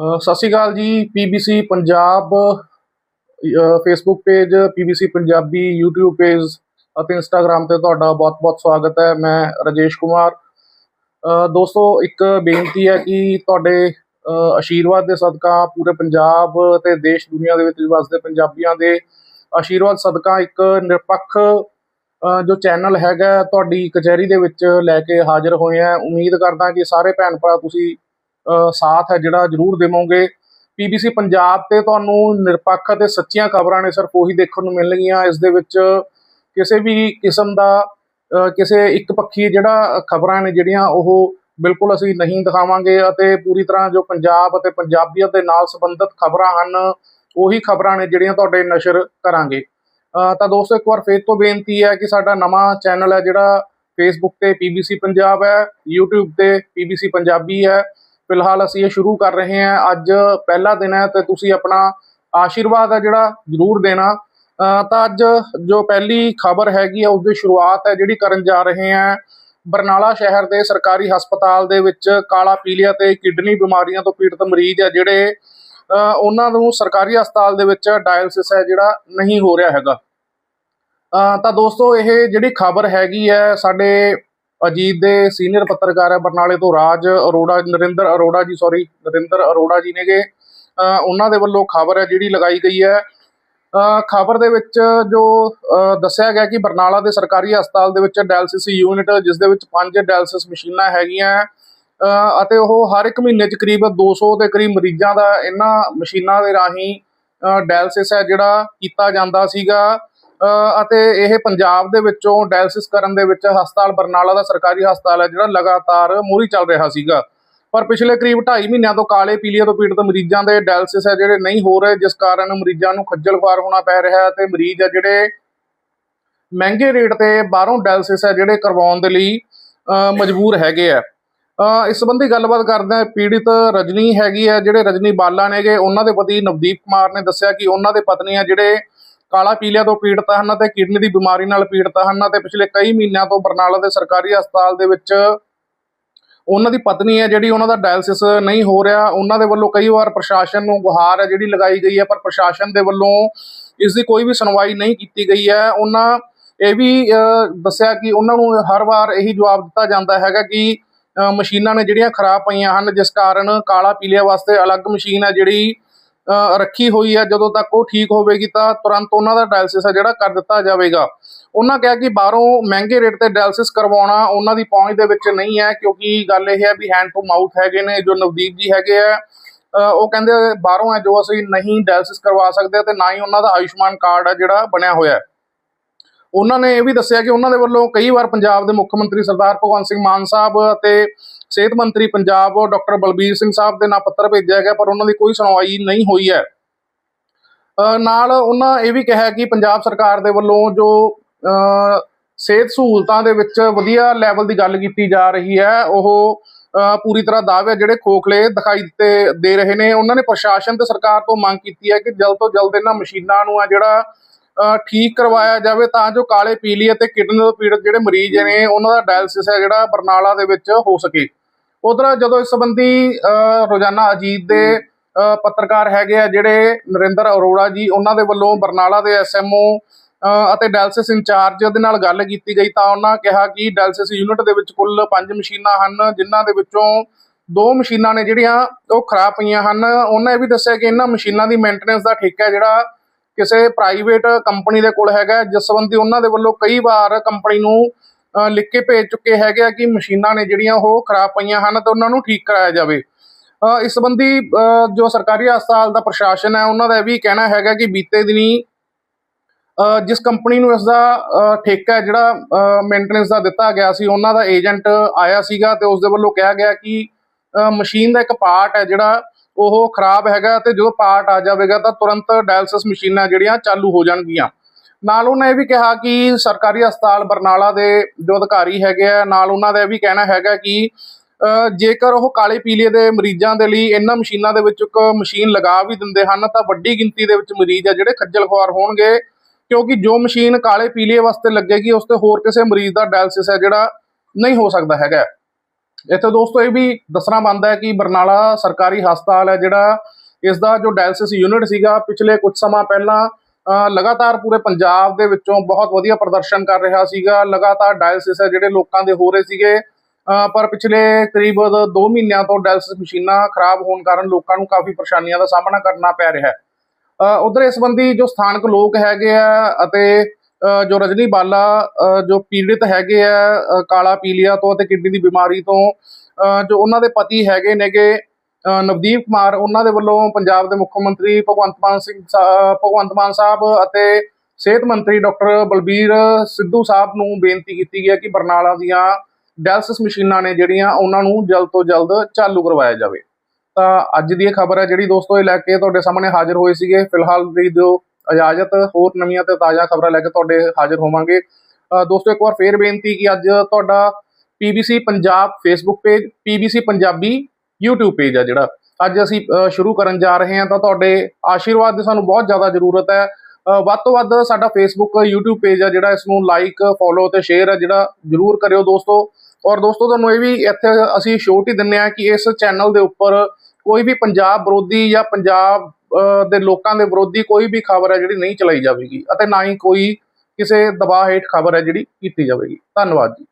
ਸਤਿ ਸ਼੍ਰੀ ਅਕਾਲ ਜੀ PBC Punjab Facebook page PBC Punjabi, YouTube page ਅਤੇ Instagram ਤੇ ਤੁਹਾਡਾ ਬਹੁਤ-ਬਹੁਤ ਸਵਾਗਤ ਹੈ। ਮੈਂ ਰਾਜੇਸ਼ ਕੁਮਾਰ। ਦੋਸਤੋ, ਇੱਕ ਬੇਨਤੀ ਹੈ ਕਿ ਤੁਹਾਡੇ ਆਸ਼ੀਰਵਾਦ ਦੇ ਸਦਕਾ ਪੂਰੇ ਪੰਜਾਬ ਤੇ ਦੇਸ਼ ਦੁਨੀਆ ਦੇ ਵਿੱਚ ਵਸਦੇ ਪੰਜਾਬੀਆਂ ਦੇ ਆਸ਼ੀਰਵਾਦ ਸਦਕਾ ਇੱਕ ਨਿਰਪੱਖ ਜੋ ਚੈਨਲ ਹੈਗਾ, ਤੁਹਾਡੀ ਕਚਹਿਰੀ ਦੇ ਵਿੱਚ ਲੈ ਕੇ ਹਾਜ਼ਰ ਹੋਏ ਆ। ਉਮੀਦ ਕਰਦਾ ਕਿ ਸਾਰੇ ਭੈਣ ਭਰਾ ਤੁਸੀਂ ਸਾਥ ਹੈ ਜਿਹੜਾ ਜ਼ਰੂਰ ਦੇਵੋਗੇ। ਪੀਬੀਸੀ ਪੰਜਾਬ ਤੇ ਤੁਹਾਨੂੰ ਨਿਰਪੱਖ ਅਤੇ ਸੱਚੀਆਂ ਖਬਰਾਂ ਨੇ ਸਿਰਫ ਉਹੀ ਦੇਖਣ ਨੂੰ ਮਿਲਣਗੀਆਂ। ਇਸ ਦੇ ਵਿੱਚ ਕਿਸੇ ਵੀ ਕਿਸਮ ਦਾ ਕਿਸੇ ਇੱਕ ਪੱਖੀ ਜਿਹੜਾ ਖਬਰਾਂ ਨੇ ਜਿਹੜੀਆਂ ਉਹ ਬਿਲਕੁਲ ਅਸੀਂ ਨਹੀਂ ਦਿਖਾਵਾਂਗੇ ਅਤੇ ਪੂਰੀ ਤਰ੍ਹਾਂ ਜੋ ਪੰਜਾਬ ਅਤੇ ਪੰਜਾਬੀਅਤ ਦੇ ਨਾਲ ਸੰਬੰਧਿਤ ਖਬਰਾਂ ਹਨ, ਉਹੀ ਖਬਰਾਂ ਨੇ ਜਿਹੜੀਆਂ ਤੁਹਾਡੇ ਨਸ਼ਰ ਕਰਾਂਗੇ। ਤਾਂ ਦੋਸਤੋ ਇੱਕ ਵਾਰ ਫੇਰ ਤੋਂ ਬੇਨਤੀ ਹੈ ਕਿ ਸਾਡਾ ਨਵਾਂ ਚੈਨਲ ਹੈ ਜਿਹੜਾ ਫੇਸਬੁੱਕ ਤੇ ਪੀਬੀਸੀ ਪੰਜਾਬ ਹੈ, YouTube ਤੇ ਪੀਬੀਸੀ ਪੰਜਾਬੀ ਹੈ। ਫਿਲਹਾਲ ਅਸੀਂ ਇਹ ਸ਼ੁਰੂ ਕਰ ਰਹੇ ਹਾਂ। ਅੱਜ ਪਹਿਲਾ ਦਿਨ ਹੈ ਤੇ ਤੁਸੀਂ ਆਪਣਾ ਆਸ਼ੀਰਵਾਦ ਹੈ ਜਿਹੜਾ ਜ਼ਰੂਰ ਦੇਣਾ। ਤਾਂ ਅੱਜ ਜੋ ਪਹਿਲੀ ਖਬਰ ਹੈਗੀ ਹੈ ਉਸ ਦੀ ਸ਼ੁਰੂਆਤ ਹੈ ਜਿਹੜੀ ਕਰਨ ਜਾ ਰਹੇ ਹਾਂ। ਬਰਨਾਲਾ ਸ਼ਹਿਰ ਦੇ ਸਰਕਾਰੀ ਹਸਪਤਾਲ ਦੇ ਵਿੱਚ ਕਾਲਾ ਪੀਲੀਆ ਤੇ ਕਿਡਨੀ ਬਿਮਾਰੀਆਂ ਤੋਂ ਪੀੜਤ ਮਰੀਜ਼ ਹੈ ਜਿਹੜੇ ਉਹਨਾਂ ਨੂੰ ਸਰਕਾਰੀ ਹਸਪਤਾਲ ਦੇ ਵਿੱਚ ਡਾਇਲਸਿਸ ਹੈ ਜਿਹੜਾ ਨਹੀਂ ਹੋ ਰਿਹਾ ਹੈਗਾ। ਤਾਂ ਦੋਸਤੋ, ਇਹ ਜਿਹੜੀ ਖਬਰ ਹੈਗੀ ਹੈ, ਸਾਡੇ ਅਜੀਤ ਦੇ ਸੀਨੀਅਰ ਪੱਤਰਕਾਰ ਹੈ ਬਰਨਾਲੇ ਤੋਂ ਰਾਜ ਅਰੋੜਾ, ਨਰਿੰਦਰ ਅਰੋੜਾ ਜੀ ਸੌਰੀ ਨਰਿੰਦਰ ਅਰੋੜਾ ਜੀ ਨੇਗੇ। ਉਹਨਾਂ ਦੇ ਵੱਲੋਂ ਖਬਰ ਹੈ ਜਿਹੜੀ ਲਗਾਈ ਗਈ ਹੈ। ਖਬਰ ਦੇ ਵਿੱਚ ਜੋ ਦੱਸਿਆ ਗਿਆ ਕਿ ਬਰਨਾਲਾ ਦੇ ਸਰਕਾਰੀ ਹਸਪਤਾਲ ਦੇ ਵਿੱਚ ਡਾਇਲਸਿਸ ਯੂਨਿਟ, ਜਿਸ ਦੇ ਵਿੱਚ ਪੰਜ ਡਾਇਲਸਿਸ ਮਸ਼ੀਨਾਂ ਹੈਗੀਆਂ। ਅਤੇ ਉਹ ਹਰ ਇੱਕ ਮਹੀਨੇ 'ਚ ਕਰੀਬ 200 ਦੇ ਕਰੀਬ ਮਰੀਜ਼ਾਂ ਦਾ ਇਹਨਾਂ ਮਸ਼ੀਨਾਂ ਦੇ ਰਾਹੀਂ ਡਾਇਲਸਿਸ ਹੈ ਜਿਹੜਾ ਕੀਤਾ ਜਾਂਦਾ ਸੀਗਾ। ਅਤੇ ਇਹ ਪੰਜਾਬ ਦੇ ਵਿੱਚੋਂ ਡਾਇਲਿਸਿਸ ਕਰਨ ਦੇ ਵਿੱਚ ਹਸਪਤਾਲ ਬਰਨਾਲਾ ਦਾ ਸਰਕਾਰੀ ਹਸਪਤਾਲ ਹੈ, ਜਿਹੜਾ ਲਗਾਤਾਰ ਮੂਹਰੀ ਚੱਲ ਰਿਹਾ ਸੀਗਾ। ਪਰ ਪਿਛਲੇ ਕਰੀਬ 2.5 ਮਹੀਨਿਆਂ ਤੋਂ ਕਾਲੇ, ਪੀਲੀਏ ਤੋਂ ਪੀੜਤ ਮਰੀਜ਼ਾਂ ਦੇ ਡਾਇਲਿਸਿਸ ਹੈ, ਜਿਹੜੇ ਨਹੀਂ ਹੋ ਰਹੇ, ਜਿਸ ਕਾਰਨ ਮਰੀਜ਼ਾਂ ਨੂੰ ਖੱਜਲ ਖੁਆਰ ਹੋਣਾ ਪੈ ਰਿਹਾ ਹੈ ਤੇ ਮਰੀਜ਼ ਹੈ ਜਿਹੜੇ ਮਹਿੰਗੇ ਰੇਟ ਤੇ ਬਾਹਰੋਂ ਡਾਇਲਿਸਿਸ ਹੈ, ਜਿਹੜੇ ਕਰਵਾਉਣ ਦੇ ਲਈ ਮਜਬੂਰ ਹੈਗੇ ਆ। ਇਸ ਸੰਬੰਧੀ ਗੱਲਬਾਤ ਕਰਦੇ ਹਾਂ, ਪੀੜਿਤ ਰਜਨੀ ਹੈਗੀ ਹੈ, ਜਿਹੜੇ ਰਜਨੀ ਬਾਲਾ ਨੇਗੇ, ਉਹਨਾਂ ਦੇ ਪਤੀ ਨਵਦੀਪ ਕੁਮਾਰ ਨੇ ਦੱਸਿਆ ਕਿ ਉਹਨਾਂ ਦੇ ਪਤਨੀ ਆ ਜਿਹੜੇ ਕਾਲਾ ਪੀਲੀਆ ਤੋਂ ਪੀੜਤ ਹਨ ਅਤੇ ਕਿਡਨੀ ਦੀ ਬਿਮਾਰੀ ਨਾਲ ਪੀੜਤ ਹਨ ਅਤੇ ਪਿਛਲੇ ਕਈ ਮਹੀਨਿਆਂ ਤੋਂ ਬਰਨਾਲਾ ਦੇ ਸਰਕਾਰੀ ਹਸਪਤਾਲ ਦੇ ਵਿੱਚ ਉਹਨਾਂ ਦੀ ਪਤਨੀ ਹੈ ਜਿਹੜੀ ਉਹਨਾਂ ਦਾ ਡਾਇਲਿਸਿਸ ਨਹੀਂ ਹੋ ਰਿਹਾ। ਉਹਨਾਂ ਦੇ ਵੱਲੋਂ ਕਈ ਵਾਰ ਪ੍ਰਸ਼ਾਸਨ ਨੂੰ ਗੁਹਾਰ ਹੈ ਜਿਹੜੀ ਲਗਾਈ ਗਈ ਹੈ, ਪਰ ਪ੍ਰਸ਼ਾਸਨ ਦੇ ਵੱਲੋਂ ਇਸ ਦੀ ਕੋਈ ਵੀ ਸੁਣਵਾਈ ਨਹੀਂ ਕੀਤੀ ਗਈ ਹੈ। ਉਹਨਾਂ ਇਹ ਵੀ ਦੱਸਿਆ ਕਿ ਉਹਨਾਂ ਨੂੰ ਹਰ ਵਾਰ ਇਹੀ ਜਵਾਬ ਦਿੱਤਾ ਜਾਂਦਾ ਹੈਗਾ ਕਿ ਮਸ਼ੀਨਾਂ ਨੇ ਜਿਹੜੀਆਂ ਖਰਾਬ ਪਈਆਂ ਹਨ, ਜਿਸ ਕਾਰਨ ਕਾਲਾ ਪੀਲੀਆ ਵਾਸਤੇ ਅਲੱਗ ਮਸ਼ੀਨ ਹੈ ਜਿਹੜੀ ਰੱਖੀ ਹੋਈ ਹੈ ਜਦੋਂ ਤੱਕ ਉਹ ਠੀਕ ਹੋਵੇਗੀ ਤਾਂ ਤੁਰੰਤ ਉਹਨਾਂ ਦਾ ਡਾਇਲਿਸਿਸ ਹੈ ਜਿਹੜਾ ਕਰ ਦਿੱਤਾ ਜਾਵੇਗਾ। ਉਹਨਾਂ ਕਿਹਾ ਕਿ ਬਾਹਰੋਂ ਮਹਿੰਗੇ ਰੇਟ ਤੇ ਡਾਇਲਿਸਿਸ ਕਰਵਾਉਣਾ ਉਹਨਾਂ ਦੀ ਪਹੁੰਚ ਦੇ ਵਿੱਚ ਨਹੀਂ ਹੈ, ਕਿਉਂਕਿ ਗੱਲ ਇਹ ਹੈ ਵੀ ਹੈਂਡ ਟੂ ਮਾਊਥ ਹੈਗੇ ਨੇ, ਜੋ ਨਵਦੀਪ ਜੀ ਹੈਗੇ ਆ ਉਹ ਕਹਿੰਦੇ ਬਾਹਰੋਂ ਹੈ, ਜੋ ਅਸੀਂ ਨਹੀਂ ਡਾਇਲਿਸਿਸ ਕਰਵਾ ਸਕਦੇ ਤੇ ਨਾ ਹੀ ਉਹਨਾਂ ਦਾ ਆਯੁਸ਼ਮਾਨ ਕਾਰਡ ਹੈ ਜਿਹੜਾ ਬਣਿਆ ਹੋਇਆ ਹੈ। ਉਹਨਾਂ ਨੇ ਇਹ ਵੀ ਦੱਸਿਆ ਕਿ ਉਹਨਾਂ ਦੇ ਵੱਲੋਂ ਕਈ ਵਾਰ ਪੰਜਾਬ ਦੇ ਮੁੱਖ ਮੰਤਰੀ ਸਰਦਾਰ ਭਗਵੰਤ ਸਿੰਘ ਮਾਨ ਸਾਹਿਬ ਅਤੇ ਸਿਹਤ ਮੰਤਰੀ ਪੰਜਾਬ ਡਾਕਟਰ ਬਲਬੀਰ ਸਿੰਘ ਸਾਹਿਬ ਦੇ ਨਾਂ ਪੱਤਰ ਭੇਜਿਆ ਗਿਆ, ਪਰ ਉਹਨਾਂ ਦੀ ਕੋਈ ਸੁਣਵਾਈ ਨਹੀਂ ਹੋਈ ਹੈ। ਨਾਲ ਉਹਨਾਂ ਇਹ ਵੀ ਕਿਹਾ ਕਿ ਪੰਜਾਬ ਸਰਕਾਰ ਦੇ ਵੱਲੋਂ ਜੋ ਸਿਹਤ ਸਹੂਲਤਾਂ ਦੇ ਵਿੱਚ ਵਧੀਆ ਲੈਵਲ ਦੀ ਗੱਲ ਕੀਤੀ ਜਾ ਰਹੀ ਹੈ, ਉਹ ਪੂਰੀ ਤਰ੍ਹਾਂ ਦਾਅਵੇ ਜਿਹੜੇ ਖੋਖਲੇ ਦਿਖਾਈ ਦਿੱਤੇ, ਦੇ ਰਹੇ ਨੇ। ਉਹਨਾਂ ਨੇ ਪ੍ਰਸ਼ਾਸਨ ਤੇ ਸਰਕਾਰ ਤੋਂ ਮੰਗ ਕੀਤੀ ਹੈ ਕਿ ਜਲਦ ਤੋਂ ਜਲਦ ਇਹਨਾਂ ਮਸ਼ੀਨਾਂ ਨੂੰ ਆ ਜਿਹੜਾ ਠੀਕ ਕਰਵਾਇਆ ਜਾਵੇ ਤਾਂ ਜੋ ਕਾਲੇ ਪੀਲੀਏ ਤੇ ਕਿਡਨੀ ਤੋਂ ਪੀੜਤ ਜਿਹੜੇ ਮਰੀਜ਼ ਨੇ, ਉਹਨਾਂ ਦਾ ਡਾਇਲਸਿਸ ਹੈ ਜਿਹੜਾ ਬਰਨਾਲਾ ਦੇ ਵਿੱਚ ਹੋ ਸਕੇ। ਉਧਰ ਜਦੋਂ ਇਸ ਸੰਬੰਧੀ ਰੋਜ਼ਾਨਾ ਅਜੀਤ ਦੇ ਪੱਤਰਕਾਰ ਹੈਗੇ ਆ ਜਿਹੜੇ ਨਰਿੰਦਰ ਅਰੋੜਾ ਜੀ, ਉਹਨਾਂ ਦੇ ਵੱਲੋਂ ਬਰਨਾਲਾ ਦੇ ਐਸਐਮਓ ਅਤੇ ਡਾਇਲਿਸਿਸ ਇੰਚਾਰਜ ਦੇ ਨਾਲ ਗੱਲ ਕੀਤੀ ਗਈ ਤਾਂ ਉਹਨਾਂ ਕਿਹਾ ਕਿ ਡਾਇਲਿਸਿਸ ਯੂਨਿਟ ਦੇ ਵਿੱਚ ਕੁੱਲ 5 ਮਸ਼ੀਨਾਂ ਹਨ, ਜਿਨ੍ਹਾਂ ਦੇ ਵਿੱਚੋਂ ਦੋ ਮਸ਼ੀਨਾਂ ਨੇ ਜਿਹੜੀਆਂ ਉਹ ਖਰਾਬ ਪਈਆਂ ਹਨ। ਉਹਨਾਂ ਇਹ ਵੀ ਦੱਸਿਆ ਕਿ ਇਹਨਾਂ ਮਸ਼ੀਨਾਂ ਦੀ ਮੇਨਟੇਨੈਂਸ ਦਾ ਠੇਕਾ ਜਿਹੜਾ ਕਿਸੇ ਪ੍ਰਾਈਵੇਟ ਕੰਪਨੀ ਦੇ ਕੋਲ ਹੈਗਾ ਜਿਸ ਸੰਬੰਧੀ ਉਹਨਾਂ ਦੇ ਵੱਲੋਂ ਕਈ ਵਾਰ ਕੰਪਨੀ ਨੂੰ ਲਿਖ ਕੇ ਭੇਜ ਚੁੱਕੇ ਹੈਗੇ ਆ ਕਿ ਮਸ਼ੀਨਾਂ ਨੇ ਜਿਹੜੀਆਂ ਉਹ ਖਰਾਬ ਪਈਆਂ ਹਨ ਤੇ ਉਹਨਾਂ ਨੂੰ ਠੀਕ ਕਰਾਇਆ ਜਾਵੇ। ਇਸ ਸੰਬੰਧੀ ਜੋ ਸਰਕਾਰੀ ਹਸਪਤਾਲ ਦਾ ਪ੍ਰਸ਼ਾਸਨ ਹੈ, ਉਹਨਾਂ ਦਾ ਇਹ ਵੀ ਕਹਿਣਾ ਹੈਗਾ ਕਿ ਬੀਤੇ ਦਿਨੀ ਜਿਸ ਕੰਪਨੀ ਨੂੰ ਇਸ ਦਾ ਠੇਕਾ ਜਿਹੜਾ ਮੇਨਟੇਨੈਂਸ ਦਾ ਦਿੱਤਾ ਗਿਆ ਸੀ, ਉਹਨਾਂ ਦਾ ਏਜੰਟ ਆਇਆ ਸੀਗਾ ਤੇ ਉਸ ਦੇ ਵੱਲੋਂ ਕਿਹਾ ਗਿਆ ਕਿ ਮਸ਼ੀਨ ਦਾ ਇੱਕ ਪਾਰਟ ਹੈ ਜਿਹੜਾ ਉਹ ਖਰਾਬ ਹੈਗਾ ਤੇ ਜਦੋਂ ਪਾਰਟ ਆ ਜਾਵੇਗਾ ਤਾਂ ਤੁਰੰਤ ਡਾਇਲਸਿਸ ਮਸ਼ੀਨਾਂ ਜਿਹੜੀਆਂ ਚਾਲੂ ਹੋ ਜਾਣਗੀਆਂ। ਨਾਲ ਉਹਨਾਂ ਇਹ ਵੀ ਕਿਹਾ ਕਿ ਸਰਕਾਰੀ ਹਸਪਤਾਲ ਬਰਨਾਲਾ ਦੇ ਜੋ ਅਧਿਕਾਰੀ ਹੈਗੇ ਆ, ਨਾਲ ਉਹਨਾਂ ਦਾ ਇਹ ਵੀ ਕਹਿਣਾ ਹੈਗਾ ਕਿ ਜੇਕਰ ਉਹ ਕਾਲੇ ਪੀਲੀਏ ਦੇ ਮਰੀਜ਼ਾਂ ਦੇ ਲਈ ਇਹਨਾਂ ਮਸ਼ੀਨਾਂ ਦੇ ਵਿੱਚ ਇੱਕ ਮਸ਼ੀਨ ਲਗਾ ਵੀ ਦਿੰਦੇ ਹਨ, ਤਾਂ ਵੱਡੀ ਗਿਣਤੀ ਦੇ ਵਿੱਚ ਮਰੀਜ਼ ਆ ਜਿਹੜੇ ਖੱਜਲ ਖੁਆਰ ਹੋਣਗੇ, ਕਿਉਂਕਿ ਜੋ ਮਸ਼ੀਨ ਕਾਲੇ ਪੀਲੀਏ ਵਾਸਤੇ ਲੱਗੇਗੀ, ਉਸ ਤੇ ਹੋਰ ਕਿਸੇ ਮਰੀਜ਼ ਦਾ ਡਾਇਲਿਸਿਸ ਹੈ ਜਿਹੜਾ ਨਹੀਂ ਹੋ ਸਕਦਾ ਹੈਗਾ। ਇੱਥੇ ਦੋਸਤੋ ਇਹ ਵੀ ਦੱਸਣਾ ਬਣਦਾ ਹੈ ਕਿ ਬਰਨਾਲਾ ਸਰਕਾਰੀ ਹਸਪਤਾਲ ਹੈ ਜਿਹੜਾ ਇਸ ਦਾ ਜੋ ਡਾਇਲਿਸਿਸ ਯੂਨਿਟ ਸੀਗਾ, ਪਿਛਲੇ ਕੁਝ ਸਮਾਂ ਪਹਿਲਾਂ ਲਗਾਤਾਰ ਪੂਰੇ ਪੰਜਾਬ ਦੇ ਵਿੱਚੋਂ ਬਹੁਤ ਵਧੀਆ ਪ੍ਰਦਰਸ਼ਨ ਕਰ ਰਿਹਾ ਸੀਗਾ। ਲਗਾਤਾਰ ਡਾਇਲਿਸਿਸ ਹੈ ਜਿਹੜੇ ਲੋਕਾਂ ਦੇ ਹੋ ਰਹੇ ਸੀਗੇ। ਪਰ ਪਿਛਲੇ ਕਰੀਬ 2 ਮਹੀਨਿਆਂ ਤੋਂ ਡਾਇਲਿਸਿਸ ਮਸ਼ੀਨਾਂ ਖਰਾਬ ਹੋਣ ਕਾਰਨ ਲੋਕਾਂ ਨੂੰ ਕਾਫੀ ਪਰੇਸ਼ਾਨੀਆਂ ਦਾ ਸਾਹਮਣਾ ਕਰਨਾ ਪੈ ਰਿਹਾ ਹੈ। ਉਧਰ ਇਸ ਸੰਬੰਧੀ ਜੋ ਸਥਾਨਕ ਲੋਕ ਹੈਗੇ ਆ ਅਤੇ ਜੋ ਰਜਨੀ ਬਾਲਾ ਜੋ ਪੀੜਿਤ ਹੈਗੇ ਆ ਕਾਲਾ ਪੀਲੀਆ ਤੋਂ ਅਤੇ ਕਿਡਨੀ ਦੀ ਬਿਮਾਰੀ ਤੋਂ ਜੋ ਉਹਨਾਂ ਦੇ ਪਤੀ ਹੈਗੇ ਨੇਗੇ ਨਵਦੀਪ ਕੁਮਾਰ, ਉਹਨਾਂ ਦੇ ਵੱਲੋਂ ਪੰਜਾਬ ਦੇ ਮੁੱਖ ਮੰਤਰੀ ਭਗਵੰਤ ਮਾਨ ਸਿੰਘ ਸਾ- ਭਗਵੰਤ ਮਾਨ ਸਾਹਿਬ ਅਤੇ ਸਿਹਤ ਮੰਤਰੀ ਡਾਕਟਰ ਬਲਬੀਰ ਸਿੱਧੂ ਸਾਹਿਬ ਨੂੰ ਬੇਨਤੀ ਕੀਤੀ ਗਈ ਹੈ ਕਿ ਬਰਨਾਲਾ ਦੀਆਂ ਡਾਇਲਿਸਿਸ ਮਸ਼ੀਨਾਂ ਨੇ ਜਿਹੜੀਆਂ, ਉਹਨਾਂ ਨੂੰ ਜਲਦ ਤੋਂ ਜਲਦ ਚਾਲੂ ਕਰਵਾਇਆ ਜਾਵੇ। ਤਾਂ ਅੱਜ ਦੀ ਇਹ ਖਬਰ ਹੈ ਜਿਹੜੀ ਦੋਸਤੋ, ਇਹ ਲੈ ਕੇ ਤੁਹਾਡੇ ਸਾਹਮਣੇ ਹਾਜ਼ਰ ਹੋਏ ਸੀਗੇ। ਫਿਲਹਾਲ ਦੀ ਦਿਓ ਇਜਾਜ਼ਤ, ਹੋਰ ਨਵੀਆਂ ਤੇ ਤਾਜ਼ਾ ਖਬਰਾਂ ਲੈ ਕੇ ਤੁਹਾਡੇ ਹਾਜ਼ਰ ਹੋਵਾਂਗੇ। ਦੋਸਤੋ, ਇੱਕ ਵਾਰ ਫੇਰ ਬੇਨਤੀ ਕਿ ਅੱਜ ਤੁਹਾਡਾ PBC Punjab Facebook page PBC Punjabi YouTube page ਆ ਜਿਹੜਾ। ਅੱਜ ਅਸੀਂ ਸ਼ੁਰੂ ਕਰਨ ਜਾ ਰਹੇ ਹਾਂ ਤਾਂ ਤੁਹਾਡੇ ਆਸ਼ੀਰਵਾਦ ਦੀ ਸਾਨੂੰ ਬਹੁਤ ਜ਼ਿਆਦਾ ਜ਼ਰੂਰਤ ਹੈ। ਵੱਧ ਤੋਂ ਵੱਧ ਸਾਡਾ ਫੇਸਬੁੱਕ YouTube ਪੇਜ ਆ ਜਿਹੜਾ ਇਸ ਨੂੰ ਲਾਈਕ ਫੋਲੋ ਤੇ ਸ਼ੇਅਰ ਆ ਜਿਹੜਾ, ਜ਼ਰੂਰ ਕਰਿਓ ਦੋਸਤੋ। ਔਰ ਦੋਸਤੋ, ਤੁਹਾਨੂੰ ਇਹ ਵੀ ਇੱਥੇ ਅਸੀਂ ਛੋਟ ਹੀ ਦਿੰਨੇ ਆ ਕਿ ਇਸ ਚੈਨਲ ਦੇ ਉੱਪਰ ਕੋਈ ਵੀ ਪੰਜਾਬ ਵਿਰੋਧੀ ਜਾਂ ਪੰਜਾਬ ਦੇ ਲੋਕਾਂ ਦੇ ਵਿਰੋਧੀ ਕੋਈ ਵੀ ਖਬਰ ਹੈ ਜਿਹੜੀ ਨਹੀਂ ਚਲਾਈ ਜਾਵੇਗੀ ਅਤੇ ਨਾ ਹੀ ਕੋਈ ਕਿਸੇ ਦਬਾਅ ਹੇਠ ਖਬਰ ਹੈ ਜਿਹੜੀ ਕੀਤੀ ਜਾਵੇਗੀ। ਧੰਨਵਾਦ ਜੀ।